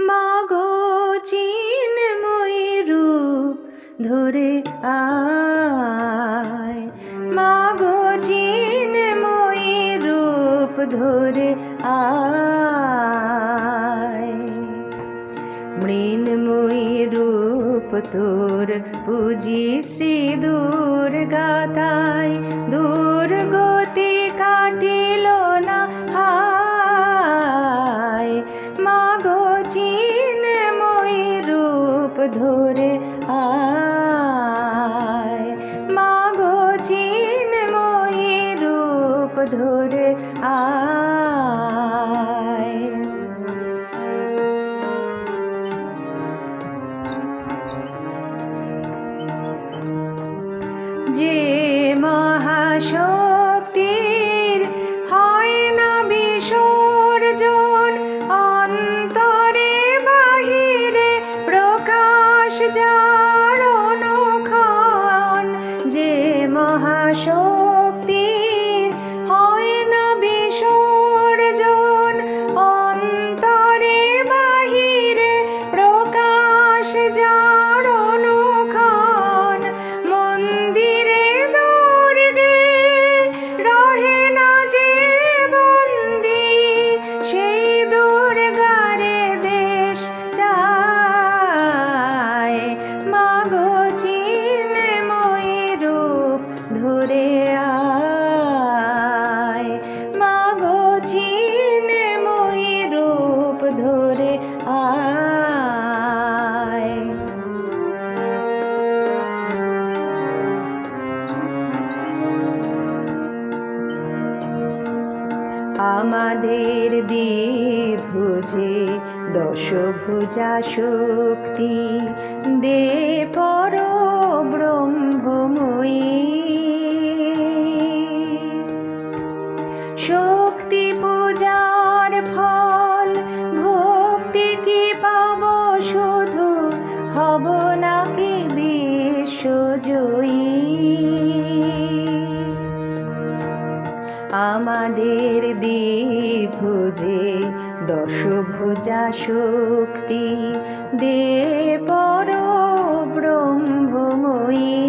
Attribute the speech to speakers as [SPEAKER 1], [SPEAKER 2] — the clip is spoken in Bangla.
[SPEAKER 1] মাগো চিন্ময় রূপ ধরে আয়। মাগো চিন্ময় রূপ ধরে আয়। মৃন্ময়ী রূপ তোর পুজি শ্রী দুর্গতি ধরে আয়। যে মহাশক্তির মাগো চিন্ময়ী রূপ ধরে আয়। মাগো চিন্ময়ী রূপ ধরে আমাদের ভুজে দশভুজা শক্তি দে পর ব্রহ্মময়ী শক্তি পূজার ফল, ভক্তি কি পাব শুধু? হব নাকি বিশ্বজয়ী? আমাদের ভুজে দশভুজা শক্তি দে পর ব্রহ্মময়ী।